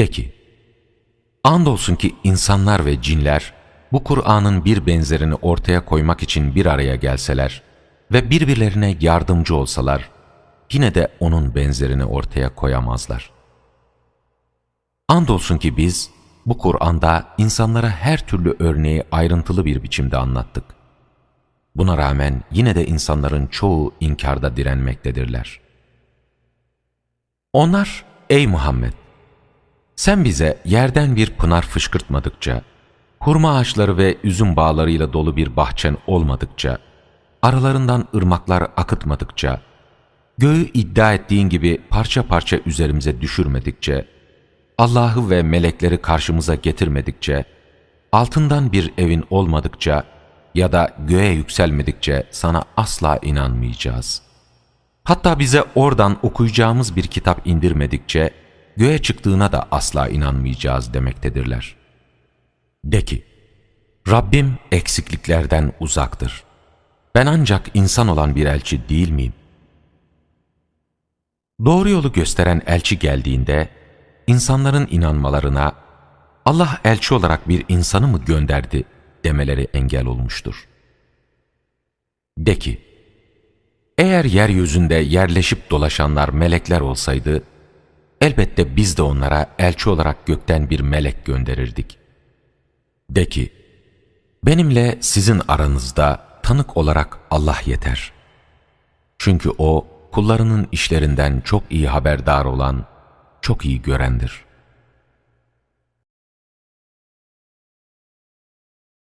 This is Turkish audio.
De ki, andolsun ki insanlar ve cinler bu Kur'an'ın bir benzerini ortaya koymak için bir araya gelseler ve birbirlerine yardımcı olsalar, yine de onun benzerini ortaya koyamazlar. Andolsun ki biz bu Kur'an'da insanlara her türlü örneği ayrıntılı bir biçimde anlattık. Buna rağmen yine de insanların çoğu inkarda direnmektedirler. Onlar, ey Muhammed! Sen bize yerden bir pınar fışkırtmadıkça, hurma ağaçları ve üzüm bağlarıyla dolu bir bahçen olmadıkça, aralarından ırmaklar akıtmadıkça, göğü iddia ettiğin gibi parça parça üzerimize düşürmedikçe, Allah'ı ve melekleri karşımıza getirmedikçe, altından bir evin olmadıkça ya da göğe yükselmedikçe sana asla inanmayacağız. Hatta bize oradan okuyacağımız bir kitap indirmedikçe, göğe çıktığına da asla inanmayacağız demektedirler. De ki, Rabbim eksikliklerden uzaktır. Ben ancak insan olan bir elçi değil miyim? Doğru yolu gösteren elçi geldiğinde, insanların inanmalarına Allah elçi olarak bir insanı mı gönderdi demeleri engel olmuştur. De ki, eğer yeryüzünde yerleşip dolaşanlar melekler olsaydı, elbette biz de onlara elçi olarak gökten bir melek gönderirdik. De ki, benimle sizin aranızda tanık olarak Allah yeter. Çünkü O, kullarının işlerinden çok iyi haberdar olan, çok iyi görendir.''